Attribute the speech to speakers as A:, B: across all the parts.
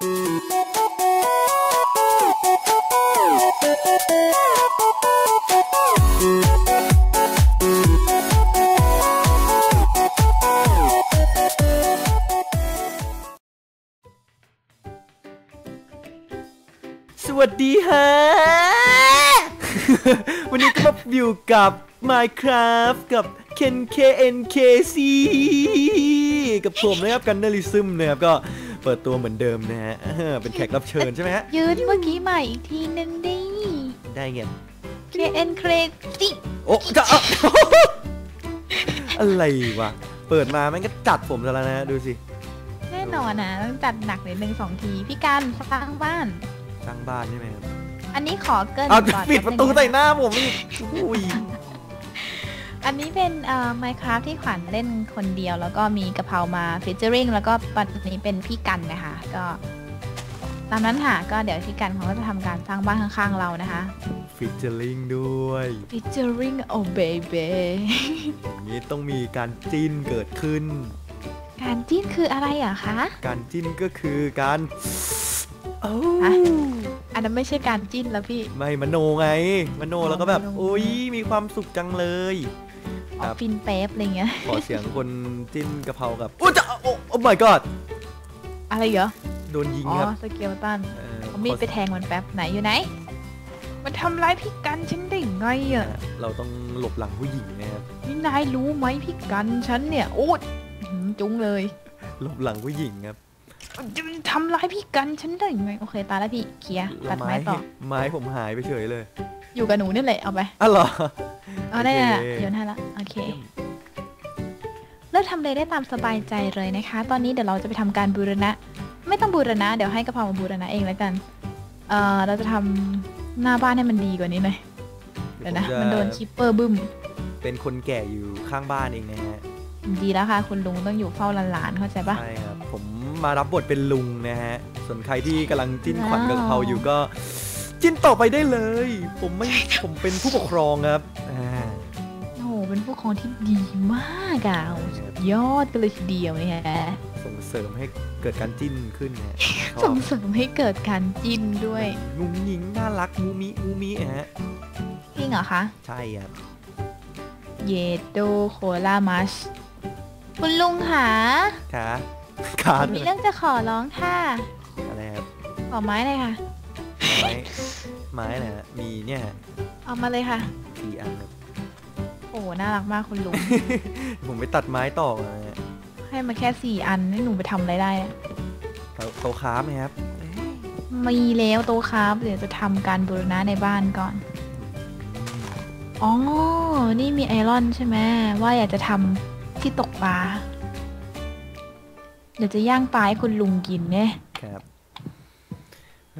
A: สวัสดีฮะ วันนี้ก็มาอยู่กับ Minecraft กับ Ken KNKC กับผมนะครับกันเนลิซึมนะครับก็ เปิดตัวเหมือนเดิมนะฮะเป็นแขกรับเชิญใช่ไหมฮะ
B: ยืนเมื่อกี้ใหม่อีกทีนึงดิ
A: ได้ไง
B: KN Crazy
A: โอ้จะเอาอะไรวะ เปิดมามันก็จัดผมซะแล้วนะดูสิ
B: แน่นอนนะต้องจัดหนักนิดนึงสองที พี่การสร้างบ้าน
A: สร้างบ้านใช่ไหมครับ
B: อันนี้ขอเกิน
A: เอา
B: ก่อน
A: ปิดประตู
B: แป๊บนึงน
A: ใส่หน้าผมอีกอุ้ย
B: อันนี้เป็นเอ่อ Minecraft ที่ขวัญเล่นคนเดียว แล้วก็มีกะเพรามาฟิชเจอริงแล้วก็ปัจจุบันนี้เป็นพี่กันนะคะ ก็ ตามนั้นค่ะ ก็เดี๋ยวพี่กันเขาก็จะทำการสร้างบ้านข้างๆเรานะคะ
A: ฟิชเจอริงด้วย
B: featuring oh baby
A: อย่างนี้ต้องมีการจิ้นเกิดขึ้น
B: การจิ้นคืออะไรอะคะ
A: การจิ้นก็คือการเอ้า
B: ฮะอันนั้นไม่ใช่การจิ้นแล้วพี่
A: ไม่มโนไงมโนแล้วก็แบบ
B: มโน
A: อุ้ยมีความสุขจังเลย
B: อ
A: ครั
B: อบฟินเป๊ปอะไรเงี้ย
A: ขอเสียงคนจิ้นกะเพรากับโอ้จะโอ้โอ้ my god
B: อะไรเหรอ
A: โดนยิง
B: อ๋อ
A: ครับ
B: สเกลตัน
A: เอ่อ
B: เอามีดไปแทงมันแป๊บไหนอยู่ไหน มันทำร้ายพี่กันฉันได้ไง
A: ขอ
B: อะ
A: เราต้องหลบหลังผู้หญิงนะครับ
B: นี่นายรู้ไหมพี่กันฉันเนี่ย โอ๊ยหืมจุ้งเลย
A: หลบหลังผู้หญิงครับ
B: มันจะทำร้ายพี่กันฉันได้ไง โอเคตายแล้วพี่เคลียร์ตัดไม้ต่อ
A: ไม้ผมหายไปเฉยเลย
B: อยู่กับหนูนี่แหละเอาไป
A: อ๋อเหรอ
B: เอาได้
A: โอเค
B: ละโยนให้ละโอเค เลือกทำเลยได้ตามสบายใจเลยนะคะ ตอนนี้เดี๋ยวเราจะไปทำการบูรณะ ไม่ต้องบูรณะ เดี๋ยวให้กระเพรามาบูรณะเองแล้วกัน เอ่อเราจะทำหน้าบ้านให้มันดีกว่านี้หน่อยเดี๋ยวนะ
A: ผมจ
B: มันโดนชิปเปอร์บึ้ม
A: เป็นคนแก่อยู่ข้างบ้านเองนะฮะ
B: ดีแล้วค่ะ คุณลุงต้องอยู่เฝ้าหลานๆเข้าใจปะ
A: ใช่ครับผมมารับบทเป็นลุงนะฮะส่วนใครที่กำลังจิ้นขวัญ
B: ว้าว
A: กับกะเพราอยู่ก็ จิ้นต่อไปได้เลย ผมไม่ผมเป็นผู้ปกครองครับอ่า
B: โอ้โหเป็นผู้ปกครองที่ดีมากอะโอ้โหสุดยอดกันเลยทีเดียวเนี่ย
A: ส่งเสริมให้เกิดการจิ้นขึ้นนะชอ
B: ส่
A: บ
B: งเสริมให้เกิดการจิ้นด้วย
A: งุ้งยิงน่ารักมูมิมูมิฮะ
B: จริงเหรอคะ
A: ใช่ครับ
B: เยโดโคลามัชคุณลุงค่ะ
A: ขาขา
B: ผมมีเรื่องจะขอร้องค่ะ
A: อะไรครับ
B: ขอไม้เลยค่ะ
A: ไม้ ไม้นะฮะมีเนี่ยฮะ
B: เอามาเลยค่ะ
A: สี่อันครับ
B: โอ้โหน่ารักมากคุณลุง
A: ผมไปตัดไม้ต่อมาฮะ
B: ให้มาแค่สี่อันนี่หนูไปทำอะไรได้อะ
A: เขาเขาค้าไหมครับ
B: มีแล้วโตะครับ เดี๋ยวจะทำการบูรณะในบ้านก่อน อ๋อ นี่มีไอรอนใช่ไหมว่าอยากจะทำที่ตกปลาเดี๋ยวจะย่างปลาให้คุณลุงกินเนี่ย
A: ครับเ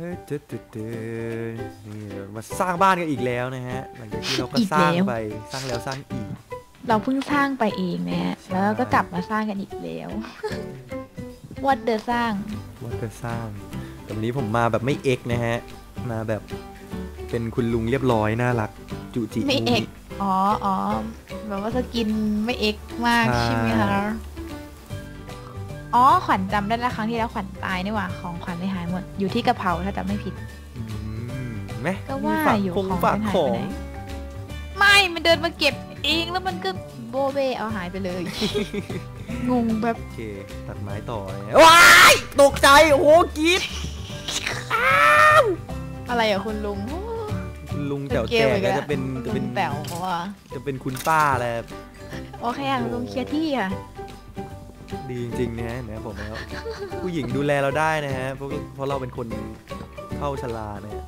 A: ฮ้ยตึ๊ดตึ๊ดตึ๊ดนี่เรามาสร้างบ้านกันอีกแล้วนะฮะหลังจากที่เราก็สร้างไปสร้างแล้วสร้างอีก
B: เราเพิ่งสร้างไปเองนะฮะ
A: ใช่
B: แล้วก็กลับมาสร้างกันอีกแล้ว วัดเดอสร้าง
A: ว่าจะสร้างแต่วันนี้ผมมาแบบไม่เอ็กนะฮะ มาแบบเป็นคุณลุงเรียบร้อยน่ารักจุจิ
B: ไม่เอกอ๋ออ๋อแบบว่าสกินไม่เอกมาก
A: ใช่
B: ใช่ไหมคะ อ๋อขวัญจำได้แล้วครั้งที่แล้วขวัญตายนี่หว่าของขวัญไม่หายหมด อยู่ที่กระเพราถ้าจำไม่ผิด
A: อืมไหม
B: ก็ว่า
A: ฝาก
B: อยู่
A: คง
B: ของ
A: ฝาก
B: มันหาย
A: ข
B: ไป
A: อง
B: ไหน ไม่ มันเดินมาเก็บเองแล้วมันก็โบเบเอาหายไปเลย งงแบบ
A: โอเค ตัดไม้ต่อนะฮะว้ายตกใจ โอ้โหกรีด
B: อะไรอะคุณลุง
A: คุณลุงแจ๋ว
B: เก
A: แก่
B: ลอีก
A: ก็
B: แล้ว
A: จะเป็นจะ
B: ลุ
A: เป็น
B: งแต๋วเขาอะ
A: จะเป็นคุณป้าแหละ
B: โอเคอะลุงเคลียร์ที่อะ
A: ดีจริงๆนะฮะเห็นะผมแล้ว ผู้หญิงดูแลเราได้นะฮะเพราะเพราะเราเป็นคนเข้าชรานะฮะ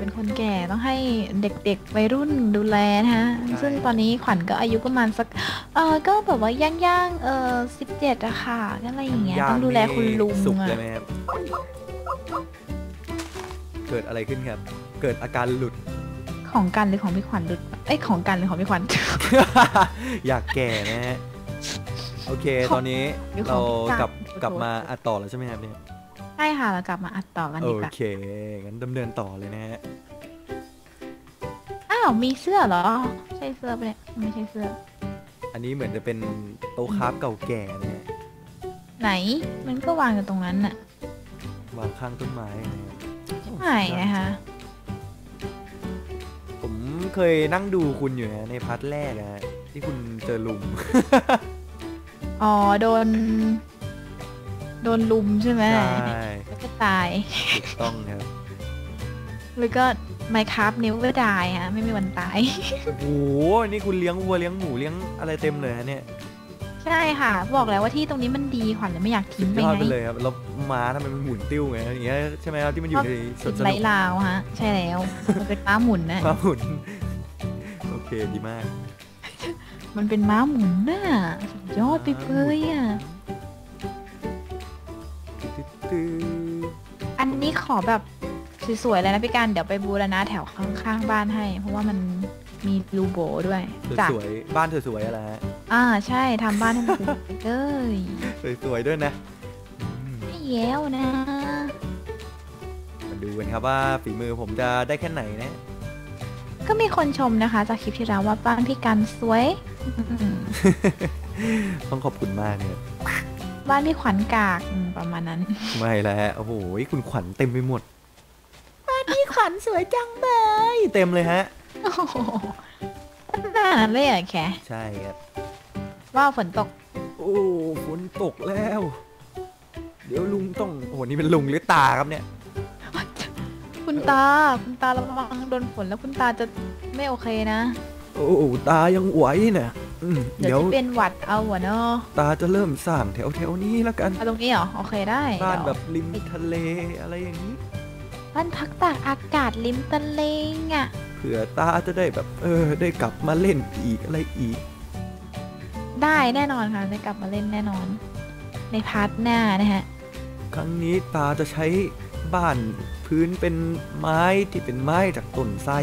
B: เป็นคนแก่ต้องให้เด็กๆวัยรุ่นดูแลนะฮะ
A: ใช่
B: ซึ่งตอนนี้ขวัญก็อายุประมาณสัก เออก็แบบว่าย่างๆเออสิบเจ็ดอะค่ะก็อะไรอย่างเงี้ย ต้องดูแลคุณลุง
A: สุข
B: อะ
A: เลยไหมครับ เกิดอะไรขึ้นครับ เกิดอาการหลุด
B: ของกันหรือของพี่ขวัญดุดเอ้ยของกันหรือของพี่ขวัญ
A: อยากแก่นะฮะ โอเค
B: ของ
A: ตอนนี้
B: หรือข
A: เรา
B: องพี่
A: กลับ
B: กาบ
A: กลับมาอัดต่อแล้วใช่ไหมครับเนี่ย
B: ใช่ค่ะเรากลับมาอัดต่อกัน
A: โอ
B: ดีกว่า
A: เคงั้นดำเนินต่อเลยนะฮะ
B: อ้าวมีเสื้อเหรอ ใช่เสื้อปะเนี่ยไม่ใช่เสื้อ
A: อันนี้เหมือนจะเป็นโต๊ะคราฟเก่าแก่นะฮะ
B: ไหนมันก็วางอยู่ตรงนั้นน่ะ
A: วางข้างต้นไม้นะครับ
B: ไม่นะคะ
A: ผมเคยนั่งดูคุณอยู่นะในพาร์ทแรกอะที่คุณเจอลุม
B: อ๋อโดน โดนลุมใช่ไหม
A: ใช่
B: แล้วก็ตาย
A: ถูกต้องครับ
B: แล้วก็ไมครับนิ้วก็ตายฮะไม่มีวันตาย
A: โอ้โหนี่คุณเลี้ยงวัวเลี้ยงหมูเลี้ยงอะไรเต็มเลยฮะเนี่ย
B: ใช่ค่ะ บอกแล้วว่าที่ตรงนี้มันดีขวัญเลยไม่อยากทิ้งไป
A: ยอด
B: ไง
A: ไปเลยครับแล้วม้าทำไมมันหมุนติ้วไงอย่างเงี้ยใช่ไหมครับที่มันอยู่ในสวนส
B: ไร
A: นุก
B: ลาวฮะ ใช่แล้วมันเป็นม้าหมุนนะ
A: ม้าหมุน โอเคดีมาก
B: มันเป็นม้าหมุนน่ะสุดยอดไปเลยอะ
A: ตื้อ
B: อันนี้ขอแบบสวยๆเลยนะพี่การเดี๋ยวไปบูรณะแถวข้างๆบ้านให้ เพราะว่ามันมีรูโบด้วย
A: ๆ
B: จ้ะ
A: สวยๆบ้านเธอสวยอะไรฮะ
B: อ่าใช่ทำบ้านให้มันสวยเลย
A: สวยๆด้วยนะอืม
B: ไม่แย้วนะ
A: มาดูกันครับว่าฝีมือผมจะได้แค่ไหนนะ
B: ก็มีคนชมนะคะ จากคลิปที่แล้วว่าบ้านพี่กันสวยอืม
A: ต้องขอบคุณมากเนี่ย
B: บ้านพี่ขวัญกากอืมประมาณนั้น
A: ไม่แล้วฮะโอ้โหคุณขวัญเต็มไปหมด บ้านพี่ขวัญสวยจังเลยเต็มเลยฮะ
B: โอ้โหขนาดนั้นเลยเหรอแค
A: ใช่ครับ
B: ว่าฝนตก
A: โอ้ฝนตกแล้ว เดี๋ยวลุงต้องโอ้โหนี่เป็นลุงหรือตาครับเนี่ย
B: คุณตา คุณตาระวังโดนฝนแล้วคุณตาจะไม่โอเคนะ
A: โอ้ตายังไหวนะอืม
B: เดี๋
A: เดี๋
B: ย
A: ยวว
B: จะเป็นหวัดเอาหัวเนาะ
A: ตาจะเริ่มสร้างแถวแถวๆนี้แล้วกัน
B: เอาตรงนี้เหรอโอเคได้
A: บ้าน
B: เดี๋ยว
A: แบบริมทะเลอะไรอย่างนี้
B: บ้านพักตากอากาศริมทะเลงอะ
A: เผื่อตาจะได้แบบ เออ ได้กลับมาเล่นอีกอะไรอีก
B: ได้แน่นอนค่ะได้กลับมาเล่นแน่นอน ในพาร์ทหน้านะฮะ
A: ครั้งนี้ตาจะใช้ บ้านพื้นเป็นไม้ที่เป็นไม้จากต้นไทร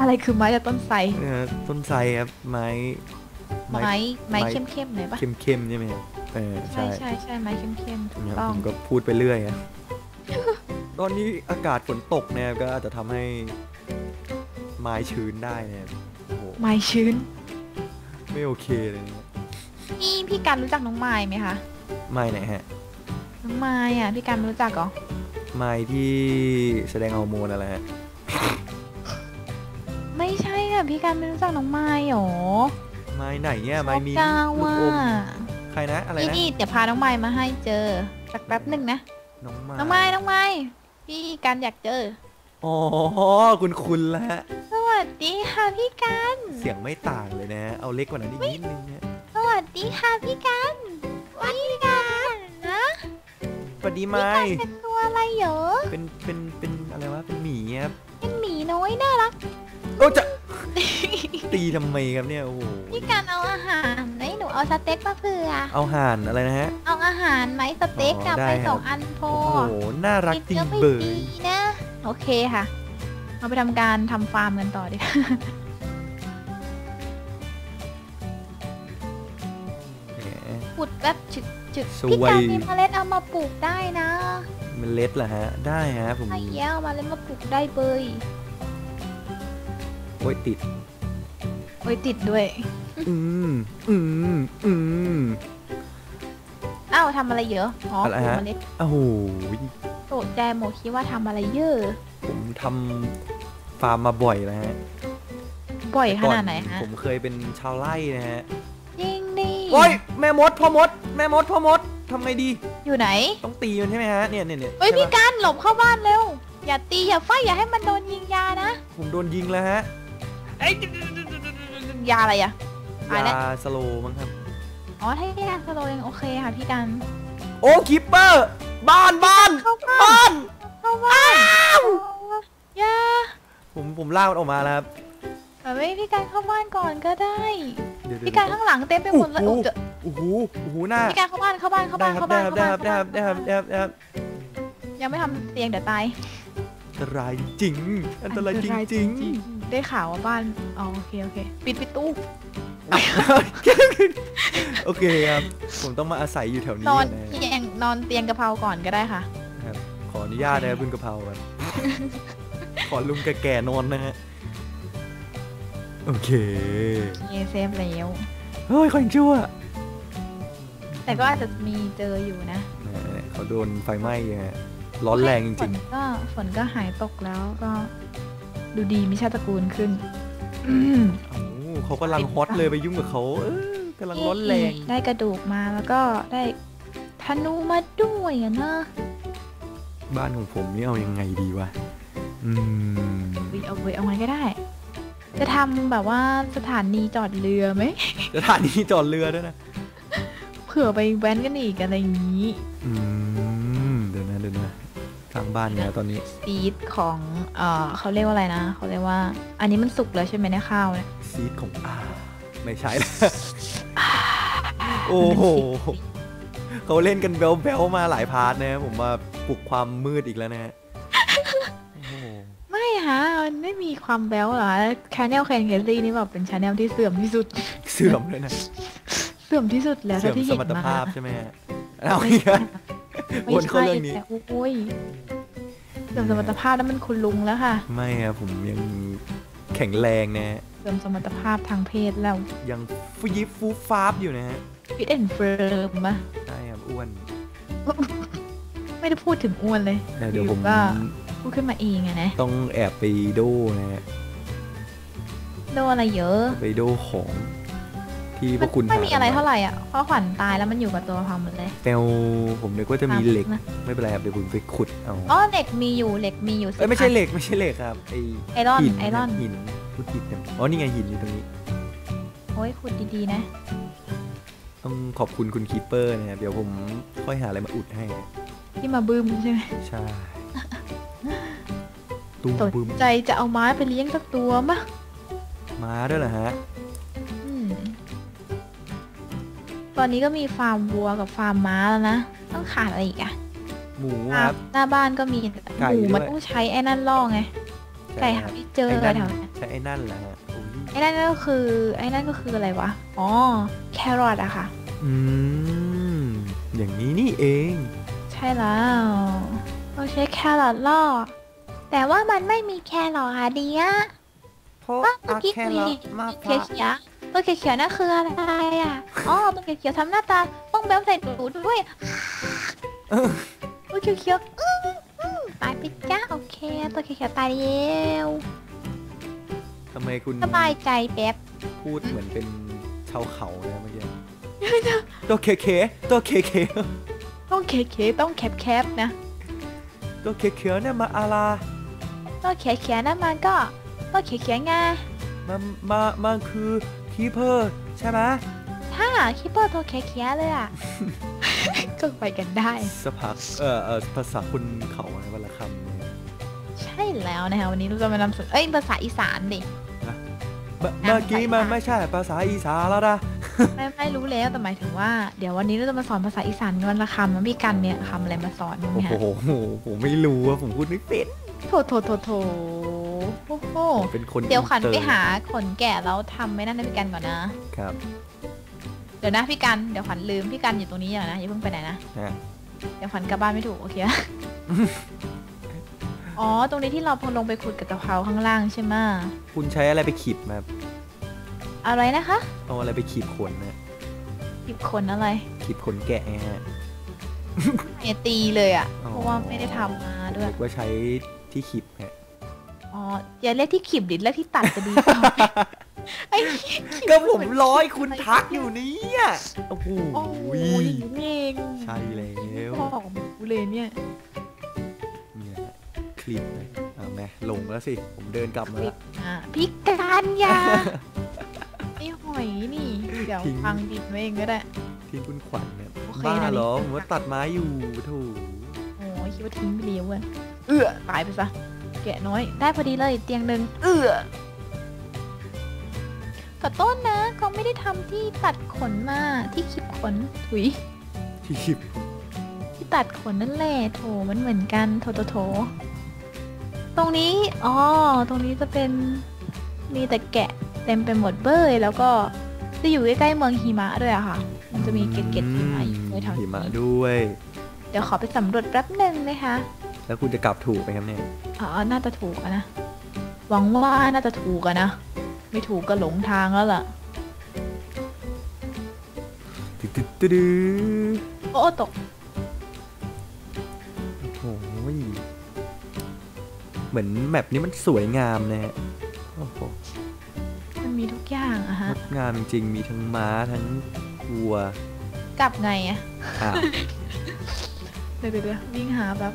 B: อะไรคือไม้จากต้นไทร
A: เออต้นไทรครับไม้
B: ไม้ไม้เข้มๆหน่อยปะ
A: เข้มๆใช่ไหมครับเออ
B: ใช่
A: ใช่
B: ใช่ใช่ไม้เข้มๆถูก
A: เนี่ย
B: ต้อ
A: ผ
B: ง
A: มก็พูดไปเรื่อยอะตอนนี้อากาศฝนตกเนี่ยก็อาจจะทำให้ไม้ชื้นได้นะครับโอ้โห
B: ไม้ชื้น
A: ไม่โอเคเลยเนี่ย
B: นี่พี่กันรู้จักน้องไม้ไหมคะ
A: ไม้ไหนฮะ
B: น้องไม้อะพี่กันไม่รู้จักเหรอ
A: ไม้ที่แสดงฮอร์โมนอะไรฮะ
B: ไม่ใช่ค่ะพี่กันไม่รู้จักน้องไม้หรอ
A: ไม้ไหนเนี่ยไม้มี
B: เจ้า
A: ลูก
B: ว่า
A: อมใครนะอะไร
B: นี่
A: นะ
B: นี่เดี๋ยวพาน้องไม้มาให้เจอสักแป๊บหนึ่งนะ
A: น้องไม้
B: น้องไม้น้องไม้พี่กันอยากเจอ
A: อ๋อคุณคุณละฮะ
B: สวัสดีค่ะพี่กัน
A: เสียงไม่ต่างเลยนะ เอาเล็กกว่านั้นอีกนิดนึงฮะ
B: สวัสดีค่ะพี่กันสวัสดีกันนะ
A: สวัสดี
B: พี่
A: ไม้
B: กันเป็นตัวอะไรเหรอ
A: เป็นเป็นเป็นอะไรวะ เป็นหมีครับ
B: เป็นหมีน้อยน่ารัก
A: โอ้จะตีทำไมครับเนี่ยโอ้โห
B: พี่กันเอาอาหารไหนหนูเอาสเต็กมาเผื่อ
A: เอาห่านอะไรนะฮะ
B: เอาอาหารไหมสเต็ก
A: อ๋
B: กลั
A: อบได้
B: ไป
A: ครับ
B: สองอันพอ
A: โอ้โหน่ารักจริง
B: กินเยอะไม่
A: เบย
B: ดีนะโอเคค่ะเราไปทำการทำฟาร์มกันต่อดีกว่า
A: แหม
B: ขุดแบบฉึก ฉึก
A: สวย
B: พี่การมีเมล็ดเอามาปลูกได้นะ
A: มันเล็ดเหรอฮะ ได้ฮะผม
B: ไอ้แย้วมาเล็ดมาปลูกได้เบย
A: โอ้ยติด
B: โอ้ยติดด้วย
A: อืมอืมอืม
B: อ้าวทำอะไรเยอะอ๋อ
A: อะไร
B: ปลูก
A: ฮะ
B: เมล็ด
A: โอ้โห
B: โตแจโมคิดว่าทำอะไรเยอะ
A: ผมทำฟาร์มมาบ่อยแล้วฮะ
B: บ่อยข
A: ก่อ
B: นาดไหนฮะ
A: ผมเคยเป็นชาวไร่นะฮะ
B: จริงดิ
A: โอ้ยแม่มดพ่อมด แม่มดพ่อมดทำไงดี
B: อยู่ไหน
A: ต้องตีมันใช่ไหมฮะเนี่ยเนี่ยเนี่ย
B: เฮ้ย
A: ใช่
B: พี่
A: ปะ
B: การหลบเข้าบ้านเร็ว อย่าตีอย่าไฟอย่าให้มันโดนยิงยานะ
A: ผมโดนยิงแล้วฮะ
B: ยาอะไรอะตายแล้ว
A: ยาสโลว์มั้งครับ
B: อ๋อถ้าพี่การสโลว์ยังโอเคค่ะพี่การ
A: โอ้คิปเปอร์ บ้านบ้าน
B: เข้าบ้าน
A: บ้าน
B: เข้าบ้านอย่า
A: ผมผมล่ากมันออกมาแล้วครับ
B: เฮ้ยพี่การเข้าบ้านก่อนก็ได้
A: เดี๋ยว
B: พี่การข้างหลังเต็มไปหมดเลย
A: โอ้
B: โอ้
A: โห
B: เจอ
A: โอ้โหโอ้โหหน้า
B: พี่การเข้าบ้านเข้าบ้านเข้า
A: ได้
B: บ้าน
A: ครับ
B: เข้า
A: ได้
B: บ้าน
A: ครับ
B: เข้า
A: ได้ค
B: บ้า
A: รับ
B: น
A: ได้ครับได้ครับได้ครับได้ครับ
B: ยังไม่ทำเตียงเดี๋ยวตาย
A: อันตรายจริง อันตรายจริงจริง
B: ๆได้ข่าวว่าบ้านอ๋อโอเคโอเค ปิดปิดตู้
A: โอเคครับ ผมต้องมาอาศัยอยู่แถวนี้
B: นอน
A: นะ
B: เตียงนอนเตียงกะเพราก่อนก็ได้ค่ะ
A: ครับขออนุญาตนะครับคุณกะเพราครับขอลุงแก่ๆนอนนะฮะ โอเค
B: เยเซฟแล้ว
A: เฮ้ยคนชั่ว
B: แต่ก็อาจจะมีเจออยู่นะ
A: ไหนๆขอเขาโดนไฟไหม้ฮะร้อนแรงจ
B: ฝ
A: ริ
B: น
A: ง
B: ก็ฝนก็หายตกแล้วก็ ดูดีมีชาติตระกูลขึ้นอืม
A: ๆโอ้โหเขากำลังฮอตเลยไปยุ่งกับเขาเออกำลังร้อนแรง
B: ได้กระดูกมาแล้วก็ได้ธนูมาด้วยอะนะ
A: บ้านของผมนี่เอายังไงดีวะ อืม
B: อุ๊ยเอาไว้เอาไงก็ได้ จะทำแบบว่าสถานีจอดเรือไหม
A: สถานีจอดเรือด้วยนะ
B: เผื่อไปแว้นกันอีกอะไรอย่างนี้
A: อืม เดี๋ยวนะเดี๋ยวนะทางบ้านเนี่ยตอนนี้
B: ซีดของเอ่อเขาเรียกว่าอะไรนะ เขาเรียกว่า อันนี้มันสุกแล้วใช่ไหมเนี่ยข้าวเนี่ย
A: ซีดของอาไม่ใช่แล้วโอ้โหเขาเล่นกันเบลเบลมาหลายพาร์ทนะผมมาปลุกความมืดอีกแล้วนะฮะโอ้โห
B: ไม่ฮะมันไม่มีความแบ๊วเหรอชาแนลเคนเคซี่นี่แบบเป็นชาแนลที่เสื่อมที่สุด
A: เสื่อมเลยนะ
B: เสื่อมที่สุดแล้ว
A: เสื่อ
B: เท่ามที่
A: ส
B: เห็น
A: มรรถ
B: มา
A: ภาพใช่ไหมฮะเอา
B: ไม่
A: อีก
B: ใช่
A: แล้ววนเข้าเรื่องนี้
B: แต่โอ้ยเสื่อมสมรรถภาพแล้วมันคุณลุงแล้วค่ะ
A: ไม่ครับผมยังแข็งแรงนะฮะ
B: เสื่อมสมรรถภาพทางเพศแล้ว
A: ยังฟูยิบฟูฟาบอยู่นะฮะ
B: ฟิตแอนเฟิร์มอะ
A: ใช่ครับอ้วน
B: ไม่ได้พูดถึงอ้วนเลย
A: แต่เดี๋ยวผม
B: ก็ พูดขึ้นมาเองอะนะ
A: ต้องแอบไปโดนะฮะ
B: โดนอะไรเยอะ
A: ไปโดของ ที่พวกคุณ
B: ไม่มี
A: หา
B: อะไร
A: กัน
B: เท่าไหร่อะเพราะขวัญตายแล้วมันอยู่กับตัวพังหมดเลย
A: เปลผมนึกว่าจะมีเหล็ก
B: นะ
A: ไม่เป็นไรครับเดี๋ยวผมไปขุดเอา
B: อ๋อเหล็กมีอยู่เหล็กมีอยู่สิ
A: เอ้ยไม่ใช่
B: บ
A: เหล็กไม่ใช่เหล็กครับไอ
B: ไอรอน
A: หิน
B: ไอรอน
A: หินพูดผิดนะอ๋อนี่ไงหินอยู่ตรงนี้
B: โอ้ยขุดดีๆนะ
A: ต้องขอบคุณคุณคีเปอร์นะครับเดี๋ยวผมค่อยหาอะไรมาอุดให้
B: ที่มาบึ้มใช่ไหม
A: ใช่ ตุ้ม
B: สน
A: บึ้ม
B: ใจจะเอาไม้ไปเลี้ยงสักตัวมะ
A: มาด้วยเหรอฮะ
B: อืมตอนนี้ก็มีฟาร์มวัวกับฟาร์มม้าแล้วนะ ต้องขาดอะไรอีกอะ
A: หมู
B: ฟา
A: ค
B: ร์
A: รั
B: ม
A: บ
B: หน้าบ้านก็มี
A: ไก่
B: หมูมัน
A: ด้วย
B: ต้องใช้ไอ้นั่นล่อไง ไก่หาไม่เจอ
A: ไอ้
B: เลย
A: นั่น
B: แถวนั้น
A: ใช่ไอ้นั่นแหละฮะโอ้ย
B: ไอ้นั่นก็คือไอ้นั่นก็คืออะไรวะ อ๋อ แครอทอะค่ะ
A: อืมอย่างนี้นี่เอง
B: ใช่แล้วเราใช้แครอทล่อ แต่ว่ามันไม่มีแครอทอะเดีย
A: เพราะ
B: ว่าเมื่อกี้มีเขียวเขียวๆตัวเขียวๆนั่นคืออะไรอะอ๋อตัวเขียวๆทำหน้าตาป้องแบ๊วใส่หนูด้วยตัวเขียวๆอื้ออื้อตายไปจ้าโอเค ตัวเขียวๆตายแล้ว
A: ทำไมคุณ
B: สบายใจแป๊บ
A: พูดเหมือนเป็นชาวเขาเลยเมื่อกี้ตัวเคเคตัวเคเค
B: ต้องเคเคต้องแคบๆนะ
A: ตัวเคเคเนี่ยมาอาลา
B: ตัวเขียวๆนั่นมันก็ตัวเขียวๆไง
A: มามามันคือคีเปอร์ใช่ไหม
B: ถ้าคิปเปอร์ตัวเขียวๆเลยอะก็ไปกันได้
A: สภาเอ่อเอ่อภาษาคนเขาอะไรวันละคำเนี่ย
B: ใช่แล้วนะคะวันนี้เราจะมานำเสนอเอ้ยภาษาอีสานดิ
A: เมื่อเมื่อกี้มันไม่ใช่ภาษาอีสานแล้วนะ
B: ไม่ไม่รู้แล้วแต่หมายถึงว่าเดี๋ยววันนี้เราจะมาสอนภาษาอีสานกันวันละคำนะพี่กันเนี่ยคำอะไรมาสอนมั้ง
A: โอ้
B: เนี่ย
A: โหผมไม่รู้ว่าผมพูดไม่เป็น
B: โถโถโถโถโอ้โห
A: ผมเป็นคน
B: เดี๋ยวขัน
A: อิตอ
B: ไป
A: ร์
B: หาขนแกะแล้วทำไม่นั่นให้พี่กันก่อนนะ
A: ครับ
B: เดี๋ยวนะพี่กันเดี๋ยวขวัญลืมพี่กันอยู่ตรงนี้อย่างนะอย่าเพิ่งไปไหนนะ
A: ฮะ
B: เดี๋ยวขวัญกลับบ้านไม่ถูกโอเคอ๋อ ตรงนี้ที่เราพอลงไปขุดกับกะเพราข้างล่างใช่ไหมะ
A: คุณใช้อะไรไปขีดมา
B: อะไรนะคะ
A: เอาอะไรไปขีดขนนะ
B: หยิบขนอะไร
A: ขีดขนแกะไงฮะ
B: เนี่ยตีเลยอะ
A: อ๋อ
B: เพราะว่าไม่ได้ทำมาด้วย
A: นึกว่าใช้ที่ขีดฮะ
B: อ๋ออย่าเรียกที่ขีบดิเรียกที่ตัดจะดีกว่าไอ้ขีบ
A: ก็ผมร้อยคุณทักอยู่เนี่ยโอ้โห
B: โอ้ยนี่เอง
A: ใช่แล้ว
B: พ่อของกูเลยเนี่ย
A: เนี่ยฮะคลิปนะเอาแม่ลงแล้วสิ ผมเดินกลับมาแล้ว
B: อะพี่การอยาไอ้หอยนี่ เดี๋ยว
A: ทิ้ง
B: ฟังดิบไว้เองก็ได้
A: ที่คุณขวัญเนี่ย
B: โอเค
A: บ้า
B: นะ
A: เหรอ
B: นี่
A: ผมว่าตัดไม้อยู่โถู
B: โอ้ยคิดว่าทิ้งไปเลี้ยวเว้ยเอื้อตายไปซะ แกะน้อย ได้พอดีเลยเตียงหนึ่งเอื้อขอโทษนะเขาไม่ได้ทำที่ตัดขนมาที่คลิปขนถุย
A: ที่ขีด
B: ที่ตัดขนนั่นแหละโถมันเหมือนกันโถโถโถตรงนี้อ๋อตรงนี้จะเป็นมีแต่แกะ เต็มไปหมดเบ้ยแล้วก็จะอยู่ใกล้ๆเมืองหิมะด้วยอะค่ะ มันจะมีเกล็ดๆหิมะอยู่ด้วยแถว
A: หิมะ
B: นี้
A: ด้วย
B: เดี๋ยวขอไปสำรวจแป๊บหนึ่งนะคะ
A: แล้วคุณจะกลับถูกไหมครับเนี่ย
B: อ๋อ น่าจะถูกอะนะ หวังว่าน่าจะถูกอะนะ ไม่ถูกก็หลงทางแล้วล่ะ
A: ตึ๊ดตึ๊ดตึ๊ดตึ๊ด
B: โอ้ตก
A: โอ้ยเหมือนแมปนี้มันสวยงามนะฮะโอ้โห
B: มันมีทุกอย่างอะ
A: ง
B: ฮะ
A: ดงามจริงๆมีทั้งม้าทั้งวัว
B: กลับไงอะ
A: อ้าว
B: เดี๋ยวเดี๋ยวเดี๋ยววิ่งหาแบบ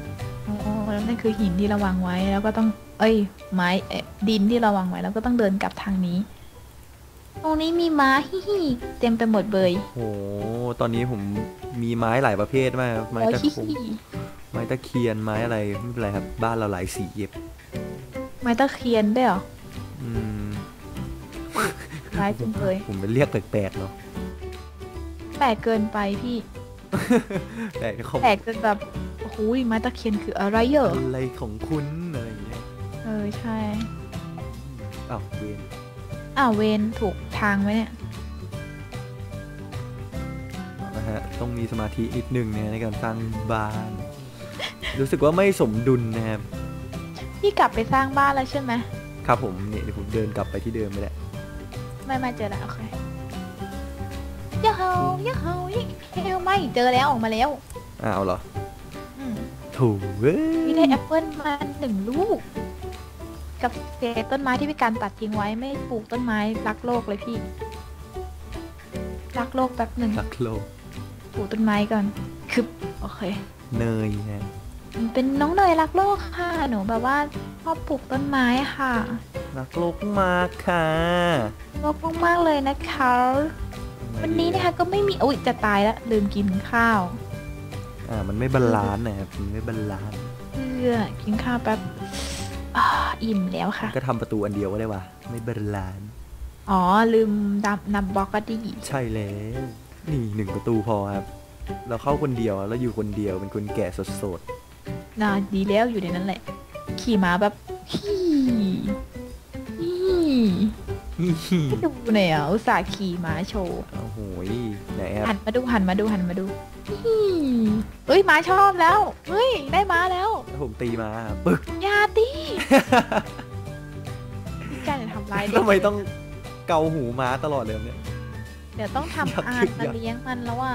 B: อ๋อแล้วนั่นคือหินที่เราวางไว้แล้วก็ต้อง เอ้ย ไม้เอ๊ะดินที่เราวางไว้แล้วก็ต้องเดินกลับทางนี้ ตรงนี้มีม้าฮิฮิเต็มไปหมดเบย
A: โอ้โหตอนนี้ผมมีไม้หลายประเภทมากครับไม้
B: โอ้ย
A: ตะ
B: ฮิ
A: คง
B: ฮิ
A: ไม้ตะเคียนไม้อะไรไม่เป็นไรครับบ้านเราหลายสีเย็บ
B: ไม้ตะเคียนด้วยเหรอ
A: อืม
B: ร้ายจังเลย
A: ผมไปเรียกแปลกๆเนาะ
B: แปลกเกินไปพี่
A: แต่เขา
B: แปลกจนแบบโอ้โหไม้ตะเคียนคืออะไรเหรอ
A: อะไรของคุณอะไรอย่างเงี้ย
B: เออใช่
A: อ้าวเวน
B: อ้าวเวนถูกทางไหมเนี่ย
A: เอาละฮะต้องมีสมาธินิดนึงนะในการสร้างบ้าน รู้สึกว่าไม่สมดุลนะครับ
B: พี่กลับไปสร้างบ้านแล้วใช่ไหม
A: ครับผมเนี่ยเดี๋ยวผมเดินกลับไปที่เดิมไปแหละ
B: ไม่ไม่เจอแล้วโอเคยะเฮายะเฮายิเฮลไม่เจอแล้วออกมาแล้ว
A: อ้าวเหรอ
B: อืม
A: ถูกเว้ย
B: พี่ได้แอปเปิลมาหนึ่งลูก กับเศษต้นไม้ที่พี่การตัดทิ้งไว้ไม่ปลูกต้นไม้รักโลกเลยพี่ รักโลกแป๊บหนึ่ง
A: รักโลก
B: ปลูกต้นไม้ก่อนคือโอเค
A: เนยนะ
B: เป็นน้องเนยรักโลกค่ะ หนูแบบว่าชอบปลูกต้นไม้ค่ะ
A: รักโลกมากค่ะ
B: โลกมากๆเลยนะคะ วันนี้นะคะก็ไม่มีอุ้ยจะตายแล้วลืมกินข้าว
A: อ่า มันไม่บาลานซ์นะครับมันไม่บาลานซ์
B: เพื่อกินข้าวแป๊บอ่าอิ่มแล้วค่ะ
A: ก็ทำประตูอันเดียวก็ได้วะไม่บาลานซ์
B: อ๋อ ลืมดับนำบล็อกก็ดี
A: ใช่แล้วนี่หนึ่งประตูพอครับ เราเข้าคนเดียวแล้วอยู่คนเดียวเป็นคนแก่สด
B: น่าดีแล้วอยู่ในนั้นแหละ ขี่ม้าแบบฮี่ฮี่
A: ๆฮิฮิ
B: ดูหน่อยอะอุตส่าห์ขี่ม้าโชว์
A: โอ้โหไหนค
B: หั
A: รับ
B: นมาดูหันมาดูหันมาดูฮี่เอ้ยม้าชอบแล้วเฮ้ยได้ม้าแล้ว
A: แล้วผมตีมาครับปึ๊ก
B: อยาตีพี่การจะทำร้ายเด็ก
A: ทำไมต้องเกาหูม้าตลอดเลยเนี่ย
B: เดี๋ยวต้อง
A: อยาก
B: ทำอาน
A: อยาก
B: มาเลี้ยงมันแล้วว่า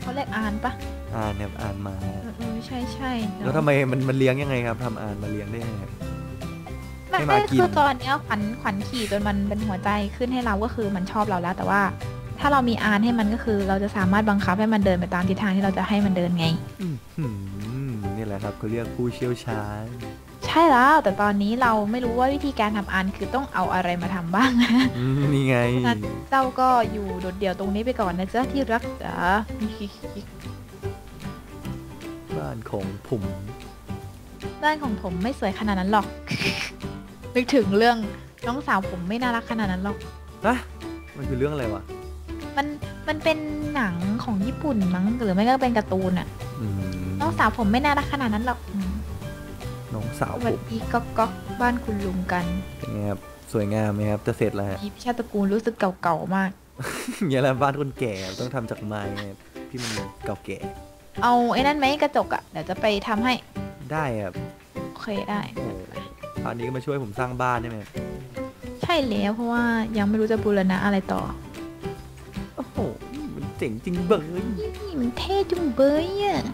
B: เขาเรียกอานปะ
A: อ่านครับอ่านมา
B: เออเออใช่ใช่เดี๋ย
A: แล้วทำไมมันมันเลี้ยงยังไงครับทำอ่านมาเลี้ยงได้ยังไงครับ
B: ไม่
A: ให้มา
B: ไม่
A: กิน
B: คือตอนเนี้ยขวัญขวัญขี่จนมันเป็นหัวใจขึ้นให้เราก็คือมันชอบเราแล้ว แต่ว่า ถ้าเรามีอานให้มันก็คือ เราจะสามารถบังคับให้มันเดินไปตามทิศทางที่เราจะให้มันเดินไง
A: อื้อหือนี่แหละครับเขาเรียกผู้เชี่ยวชาญ
B: ใช่แล้ว แต่ตอนนี้เราไม่รู้ว่าวิธีการทำอานคือต้องเอาอะไรมาทำบ้างนะ
A: อืมนี่ไง
B: นั่นเจ้าก็อยู่โดดเดี่ยวตรงนี้ไปก่อนนะจ๊ะที่รักจ๋า
A: บ้านของผม
B: บ้านของผมไม่สวยขนาดนั้นหรอก นึกถึงเรื่องน้องสาวผมไม่น่ารักขนาดนั้นหรอก
A: นะมันคือเรื่องอะไรวะ
B: มันมันเป็นหนังของญี่ปุ่นมั้งหรือไม่ก็เป็นการ์ตูนอะ
A: อืม
B: น้องสาวผมไม่น่ารักขนาดนั้นหรอกอืม
A: น้องสาว
B: ส
A: ผ
B: วัส
A: ม
B: ดีก๊อกก๊อกบ้านคุณลุงกัน
A: เป็นไงครับสวยงามไหมครับจะเสร็จแล้วฮะ
B: มีชาติตระกูลรู้สึกเก่าๆมาก
A: อย่างแหละบ้านคนแก่ต้องทำจากไม้ครับที่มันเก่าแก่
B: เอาไอ้นั่นไหมกระจกอะเดี๋ยวจะไปทำให้
A: ได้ครับ
B: โอเคได้
A: โอ้ คราวนี้ก็มาช่วยผมสร้างบ้านได้ไหมครับ
B: ใช่แล้วเพราะว่ายังไม่รู้จะบูรณะอะไรต่อ
A: โอ้โห มันเจ๋งจริงเบย
B: นี่มันเท่จุงเบยอะ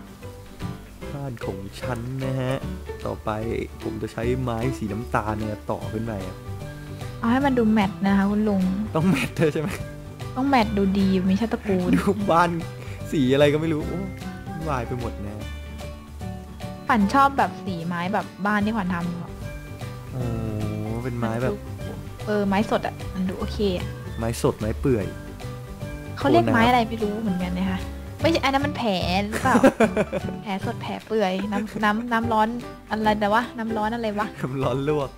A: บ้านของฉันนะฮะ ต่อไปผมจะใช้ไม้สีน้ำตาลเนี่ยต่อขึ้นไปครับ
B: เอาให้มันดูแมทนะคะคุณลุง
A: ต้องแมทเธอใช่ไหม
B: ต้องแมทดูดีมีชาติตระกูล
A: ดูบ้านสีอะไรก็ไม่รู้โอ้วายไปหมดนะ
B: ขวัญชอบแบบสีไม้แบบบ้านที่ขวัญทำ อะ
A: โอ้เป็นไม้แบบ
B: เออไม้สดอะมันดูโอเคอะ
A: ไม้สดไม้เปื่อย
B: เขาเรียก
A: โทษนะครับ
B: ไม้อะไรไม่รู้เหมือนกันนะคะไม่ใช่อันนั้นมันแผลหรือเปล่า แผลสดแผลเปื่อย น้ำน้ำน้ำร้อนอะไรแต่ว่าน้ำร้อนอะไรวะ
A: น้ำร้อนลวก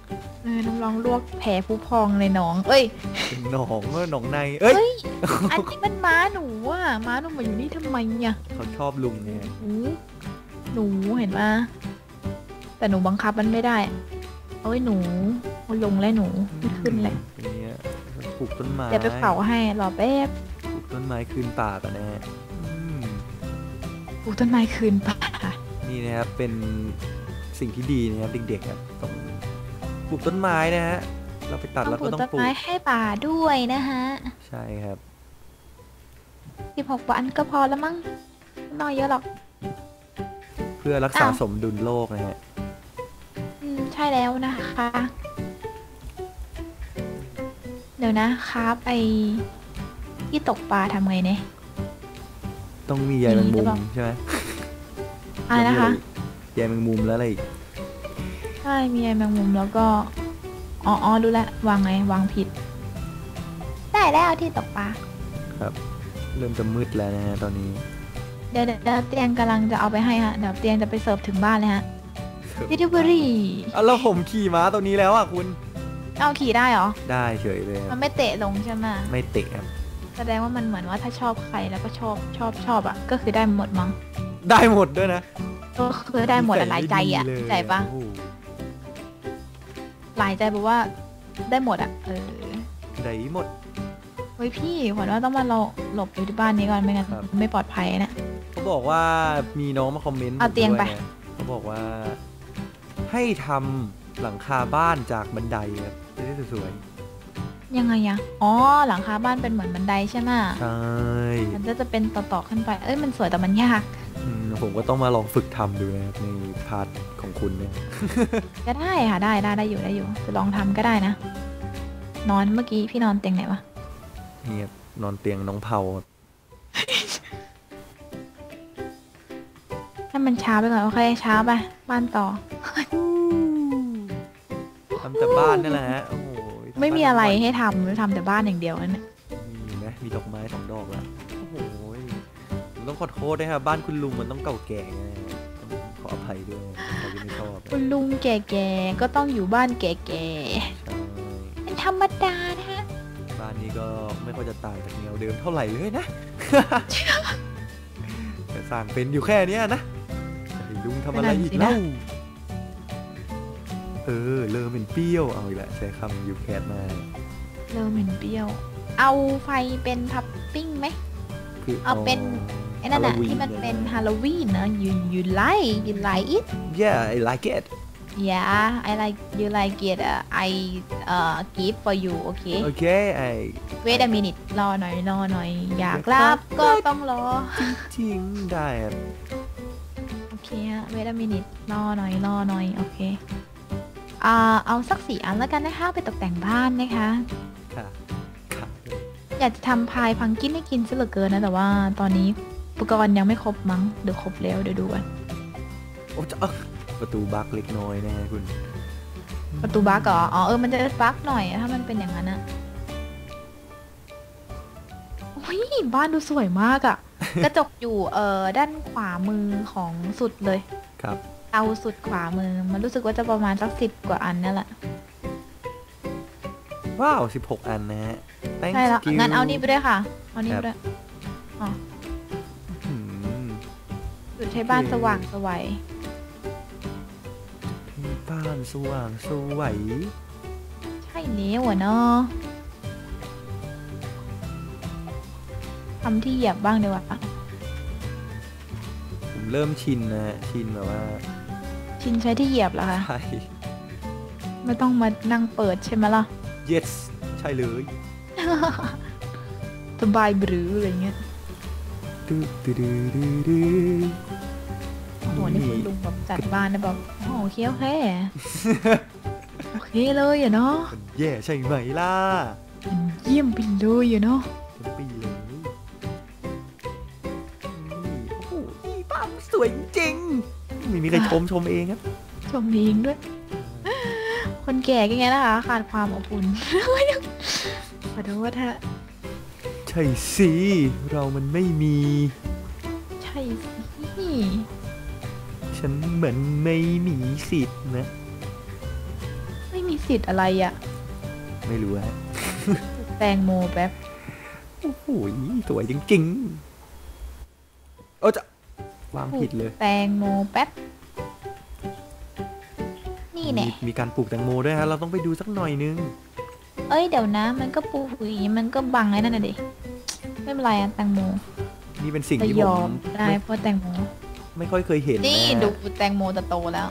B: เออน้ำร้อนลวกแผลผู้พองในหนอง เอ้ย
A: เป็นหนองเออหนองในเอ้ย
B: เฮ้ยอันนี้มันม้าหนูอะม้าหนูมาอยู่นี่ทำไมเนี่ย
A: เขาชอบลุงเนี่ย
B: หนูหนูเห็นปะแต่หนูบังคับมันไม่ได้ อะเอ้ยหนูมันลงแล้วหนูไม่ขึ้นเลย
A: เป็นเนี้ยปลูกต้นไม้
B: เดี๋ยวไปเผาให้รอแป๊บ
A: ปลูกต้นไม้คืนป่ากันนะฮะอืม
B: ปลูกต้นไม้คืนป่า
A: นี่นะครับเป็นสิ่งที่ดีนะครับเด็กๆครับต้องปลูกต้นไม้นะฮะเราไปตัด
B: ต้อง
A: แล้ว
B: ปลู
A: ก็
B: ก
A: ต้อง
B: ต้น
A: ปลูก
B: ไม้ให้ป่าด้วยนะฮะ
A: ใช่ครับ
B: สิบหกวันก็พอแล้วมั้งไม่ต้องเยอะหรอก
A: เพื่อพื่อรักษา
B: อ้าว
A: สมดุลโลกนะฮะ
B: อืมใช่แล้วนะคะ เดี๋ยวนะครับไอที่ตกปลาทำไงเนี่ย
A: ต้องมีใยแมง
B: มีหรื
A: มุ
B: อเป
A: ม
B: ล่า
A: ใช่ไหม
B: อะไรนะคะ
A: ใยแมงมุมแล้วอะไรอีก
B: ใช่ มีไอแมงมุมแล้วก็ อ๋ออ๋อรู้แล้ววางไง วางผิด ได้แล้วที่ตกปลา
A: ครับ เริ่มจะมืดแล้วนะฮะตอนนี้
B: เดี๋ยวเดี๋ยวเดี๋ยวเตียงกำลังจะเอาไปให้ฮะ เดี๋ยวเตียงจะไปเสิร์ฟถึงบ้านเลยฮะ delivery
A: อะแล้วผมขี่ม้าตัวนี้แล้วอะคุณ
B: เอาขี่ได้เหรอ
A: ได้เฉยเลยค
B: มั
A: รับ
B: นไม่เตะลงใช่ไหม
A: ไม่เตะครับ
B: แสดงว่ามันเหมือนว่าถ้าชอบใครแล้วก็ชอบชอบชอบอะ ก็คือได้หมดมั้ง
A: ได้หมดด้วยนะ
B: ก็คือได้หมดอะหลายใจอะ
A: นิสัยดีเลย
B: เข้าใจปะ
A: โอ้โห
B: หลายใจแปลว่าได้หมดอะ เออ
A: ได้หมด
B: เฮ้ยพี่ขวัญว่าต้องมาเราหลบอยู่ที่บ้านนี้ก่อนไม่งั้น
A: ครับ
B: ไม่ปลอดภัยนะ
A: เขาบอกว่ามีน้องมาคอมเมนต์
B: เอาเตียง
A: ผมด้ว
B: ไป
A: นะเขาบอกว่า ให้ทำหลังคาบ้านจากบันไดครับจะได้สวย
B: ยังไงอะอ๋อ หลังคาบ้านเป็นเหมือนบันไดใช่ไหม
A: ๆใช่
B: มันก็จะเป็นต่อๆขึ้นไป เอ้ย มันสวยแต่มันยาก
A: อืมผมก็ต้องมาลองฝึกทำดูนะครับในพาร์ทของคุณเนี่ย
B: ก็ได้ค่ะ ได้ได้ได้อยู่ได้อยู่ จะลองทำก็ได้นะ นอนเมื่อกี้พี่นอนเตียงไหนวะ
A: นี่ครับนอนเตียงน้องเผาครับ
B: ให้มันช้าไปก่อนโอเคช้าไป บ้านต่อ
A: ทำแต่บ้านนั่นแหละฮะโอ้โหทำ
B: ไม่มี
A: บ้าน
B: อะไร
A: ทั้งวัน
B: ให้ทำทำแต่บ้านอย่างเดียวนั่นแหละ
A: มีไหมมีดอกไม้สองดอกแล้วโอ้โหผมต้องขอโทษด้วยครับบ้านคุณลุงมันต้องเก่าแก่ไงต้องขออภัยด้วยใครที่ไม่ชอบ
B: คุณลุงแก่ๆก็ต้องอยู่บ้านแก่
A: ใช่
B: ๆเป็นธรรมดานะฮะ
A: บ้านนี้ก็ไม่ค่อยจะต่างจากแนวเดิมเท่าไหร่เลยนะ แต่สร้างเป็นอยู่แค่เนี้ยนะไอ้ลุงทำอะไรอีก
B: นั่นสินะ
A: เล่าเออเลอเป็นเปรี้ยวเอาอีกแล้วใช้คำยูแคทมา
B: เริ่มเหม็นเปรี้ยว เอาไฟเป็นทับปิ้งไหม
A: คือ
B: เอาเป็นไอ้นั่นอะ
A: Halloween
B: ที่มันเป็นฮาโลวีนนะ you you like you like it
A: yeah I like it
B: yeah I like you like it uh, I uh give for you โอเค
A: โอเคไอ้
B: wait a minute รอหน่อยรอหน่อย อยากรับก็ต้องรอ
A: จริงได้ครับ
B: โอเคฮะ wait a minute รอหน่อยรอหน่อย โอเคอ่า เอาสักสี่อันแล้วกันนะคะไปตกแต่งบ้านนะคะ
A: ค่ะค่ะ
B: อยากจะทำพายพังกินให้กินซะเหลือเกินนะแต่ว่าตอนนี้อุปกรณ์ยังไม่ครบมั้งหรือครบแล้วเดี๋ยวดูกัน
A: โอ้จะเอ้าประตูบักเล็กน้อยนะฮะคุณ
B: ประตูบั๊กเหรออ๋อเออมันจะบั๊กหน่อยอะถ้ามันเป็นอย่างนั้นอะโอ้ยบ้านดูสวยมากอะกระจกอยู่เอ่อด้านขวามือของสุดเลย
A: ครับ
B: เอาสุดขวามือ มันรู้สึกว่าจะประมาณสักสิบกว่าอันนั่นแหละ
A: ว้าว16อันนะฮะ Thank
B: ใช่แล้ว
A: you
B: งั้นเอานี่ไปด้วยค่ะ เอานี่
A: ครั
B: ไป
A: บ
B: ด้วย
A: อืม
B: จุดให้บ้าน
A: โอเค
B: สว่างสวัย
A: ที่บ้านสว่างสวย
B: ใช่แล้วอะเนาะทำที่เหยียบบ้างดีกว่า
A: ผมเริ่มชินนะฮะ ชินแบบว่า
B: ชินใช้ที่เหยียบเหรอคะ
A: ใช่
B: ไม่ต้องมานั่งเปิดใช่ไหมล่ะ
A: yes ใช่เลย
B: สบายบรืออะไรเงี้ย
A: ดื้อดื้อดื้อดื้อดื้อ
B: โอ้โหนี่คุณลุงแบบจัดบ้านนะแบบโอ้โหโอเคโอเคโอเคเลยอะเนาะ
A: มันแย่ใช่ไหมล่ะ
B: มันเยี่ยมไปเลยอะเนาะ
A: ไม่มีใครชมชมเองครับ
B: ชมเองด้วย คนแก่ก็ไงนะคะขาดความอบอุ่นขอโทษฮะ
A: ใช่สิเรามันไม่มี
B: ใช่สิ
A: ฉันเหมือนไม่มีสิทธิ์นะ
B: ไม่มีสิทธิ์อะไรอะ
A: ไม่รู้ฮะ
B: แตงโมแป๊บ
A: โอ้โหสวยจริงๆโอ้จะวางผิดเลย
B: แตงโมแป๊บ นี่แน่
A: มีมีการปลูกแตงโมด้วยฮะ เราต้องไปดูสักหน่อยนึง
B: เอ้ยเดี๋ยวนะ มันก็ปูหุยมันก็บังไอ้นั่นน่ะดิไม่เป็นไรอะแตงโม
A: นี่เป็นสิ่ง
B: จะ
A: ที่
B: ย
A: ผ
B: อ
A: ม
B: มได้
A: ไม่
B: เพราะแตงโม
A: ไม่ค่อยเคยเห็น
B: นี่
A: นะ
B: ดูแตงโมจะโตแล้ว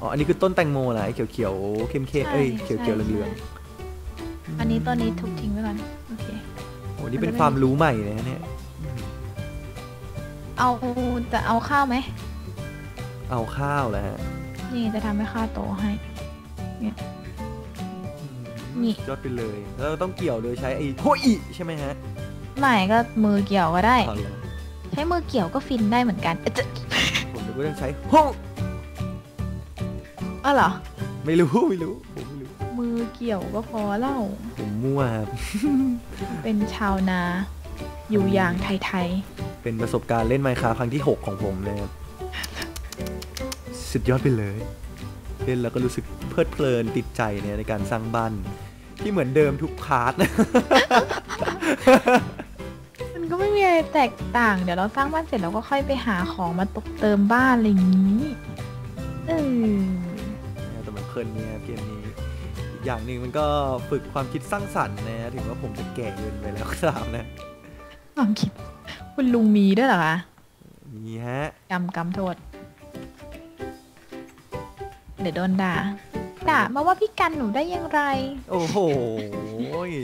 A: อ๋ออันนี้คือต้นแตงโมนะไอ้เขียวๆเข้มๆเอ้ย
B: ใช่
A: เขียวๆ
B: ใช่
A: เหลือง
B: ใช่
A: ๆ
B: อันนี้ต้นนี้ทุบทิ้งไว้ก่อนโอเค
A: โอ้นี่เป็นความรู้ใหม่นะฮะเนี่ย
B: เอาจะเอาข้าวไหม
A: เอาข้าวแล้วฮะ
B: นี่จะทำให้ข้าวโตให้นี่
A: ยอดไปเลย แล้วเราต้องเกี่ยวโดยใช้ไอ้โฮอิใช่ไหมฮะ
B: ไม่ก็มือเกี่ยวก็ได้
A: เอาเลย
B: ใช้มือเกี่ยวก็ฟินได้เหมือนกันเอ๊ะจะ
A: ผมจะต้องใช้โฮ
B: อ๋อเหรอ
A: ไม่รู้ไม่รู้ผมไม่รู้
B: มือเกี่ยวก็พอเล่า
A: ผมมั่วครับ
B: เป็นชาวนา อยู่อย่างไทย
A: เป็นประสบการณ์เล่นไมค์คาครั้งที่ 6 ของผมนะครับ สุดยอดไปเลย เล่นแล้วก็รู้สึกเพลิดเพลินติดใจเนี่ยในการสร้างบ้านที่เหมือนเดิมทุกพาร์ท
B: ๆมันก็ไม่มีอะไรแตกต่าง เดี๋ยวเราสร้างบ้านเสร็จเราก็ค่อยไปหาของมาตกเติมบ้านอะไรอย่างนี้เออ
A: แต่มันเพลินเนี่ยเกมนี้อีกอย่างหนึ่งมันก็ฝึกความคิดสร้างสรรค์นะถึงว่าผมจะแก่เกินไปแล้วก็ตามนะ
B: ความคิด คุณลุงมีด้วยเหรอคะ
A: มีฮะ
B: กำกำโทษ เดี๋ยวโดนด่าด่ามาว่าพี่กันหนูได้อยังไร
A: โอ้โห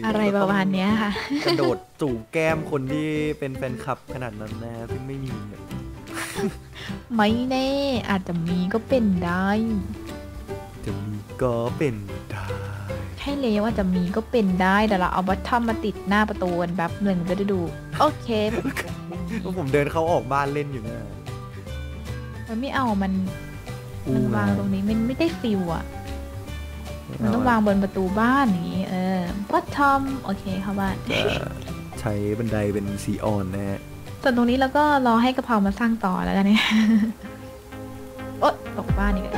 B: อะไรประมาณเนี้ยค่ะ
A: กระโดดจูบแก้มคนที่เป็นแฟนคลับขนาดนั้นนะซึ่งไม่มีอะ
B: ไม่แน่อาจจะมีก็เป็นได้
A: จะมีก็เป็นได้
B: ใช่เลยว่าจะมีก็เป็นได้แต่เราเอาบัตทอมมาติดหน้าประตูกันแบบหนึ่งจะได้ดู โอเคผม
A: ก็ผมเดินเขาออกบ้านเล่นอยู่นะ
B: มันไม่เอามัน มันวางตรงนี้มันไม่ได้ฟิลอะมันต้องวางบนประตูบ้านอย่างนี้ เออบัตทอมโอเคเข้าบ้าน
A: จะใช้บันไดเป็นสีอ่อนนะฮะ
B: ส่วนตรงนี้เราก็รอให้กะเพรามาสร้างต่อแล้วกันเนี่ยโอ๊ยตกบ้านอีกแล้ว